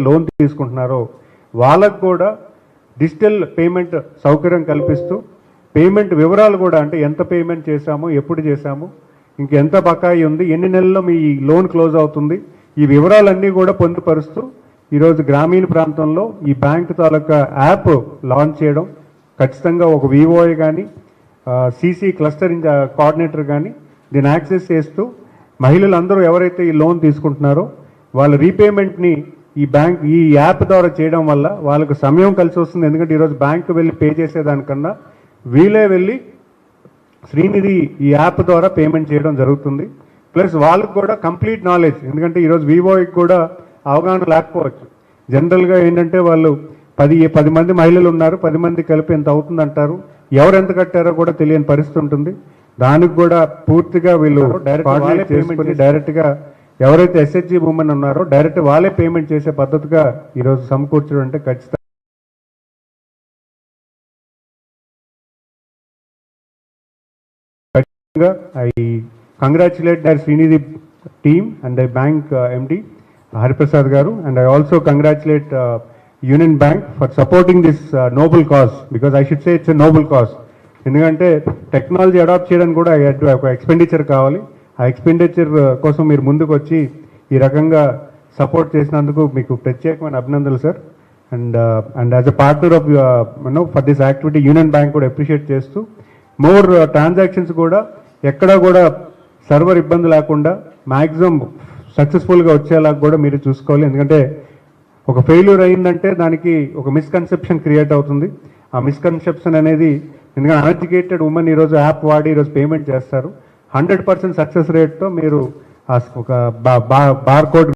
Loan తీసుకుంటున్నారో వాళ్ళకు కూడా డిజిటల్ పేమెంట్ సౌకర్యం కల్పిస్తూ పేమెంట్ వివరాలు కూడా అంటే ఎంత పేమెంట్ చేశాము ఎప్పుడు చేశాము ఇంకెంత బకాయి ఉంది ఎన్ని నెలల్లో మీ లోన్ క్లోజ్ అవుతుంది ఈ వివరాలన్నీ కూడా పొందుపరుస్తూ ఈరోజు గ్రామీణ ప్రాంతంలో ఈ బ్యాంక్ తాలూకా యాప్ లాంచ్ చేయడం ఖచ్చితంగా ఒక వివోఏ కానీ సీసీ క్లస్టర్ కోఆర్డినేటర్ కానీ దీన్ని యాక్సెస్ చేస్తూ మహిళలందరూ ఎవరైతే ఈ లోన్ తీసుకుంటున్నారో వాళ్ళ రీపేమెంట్ని ఈ బ్యాంక్ ఈ యాప్ ద్వారా చేయడం వల్ల వాళ్ళకు సమయం కలిసి వస్తుంది. ఎందుకంటే ఈరోజు బ్యాంకు వెళ్ళి పే చేసేదానికన్నా వీలే వెళ్ళి శ్రీనిధి ఈ యాప్ ద్వారా పేమెంట్ చేయడం జరుగుతుంది. ప్లస్ వాళ్ళకు కూడా కంప్లీట్ నాలెడ్జ్. ఎందుకంటే ఈరోజు వివోకి కూడా అవగాహన లేకపోవచ్చు. జనరల్గా ఏంటంటే వాళ్ళు పది పది మంది మహిళలు ఉన్నారు. పది మంది కలిపి ఎంత అవుతుంది అంటారు ఎవరు ఎంత కట్టారో కూడా తెలియని పరిస్థితి ఉంటుంది. దానికి కూడా పూర్తిగా వీళ్ళు డైరెక్ట్ డైరెక్ట్గా ఎవరైతే ఎస్హెచ్జి మూమెంట్ ఉన్నారో డైరెక్ట్ వాళ్ళే పేమెంట్ చేసే పద్ధతిగా ఈరోజు సమకూర్చడం అంటే ఖచ్చితంగా I congratulate their Srinidhi team and I bank MD Hariprasad garu and I also congratulate Union Bank for supporting this noble cause because I should say it's a noble cause ఎందుకంటే technology adopt చేయడానికి కూడా expenditure కావాలి. ఆ expenditure కోసం మీరు ముందుకు వచ్చి ఈ రకంగా సపోర్ట్ చేసినందుకు మీకు ప్రత్యేకమైన అభినందనలు sir and and as a partner of no for this activity Union Bank కూడా అప్రిషియేట్ చేస్తూ మోర్ ట్రాన్సాక్షన్స్ uh, కూడా ఎక్కడా కూడా సర్వర్ ఇబ్బంది లేకుండా మ్యాక్సిమం సక్సెస్ఫుల్గా వచ్చేలా కూడా మీరు చూసుకోవాలి. ఎందుకంటే ఒక ఫెయిల్యూర్ అయిందంటే దానికి ఒక మిస్కన్సెప్షన్ క్రియేట్ అవుతుంది. ఆ మిస్కన్సెప్షన్ అనేది ఎందుకంటే అన్ఎడ్యుకేటెడ్ ఉమెన్ ఈరోజు యాప్ వాడి ఈరోజు పేమెంట్ చేస్తారు. హండ్రెడ్ పర్సెంట్ సక్సెస్ రేట్తో మీరు ఆ ఒక బార్ కోడ్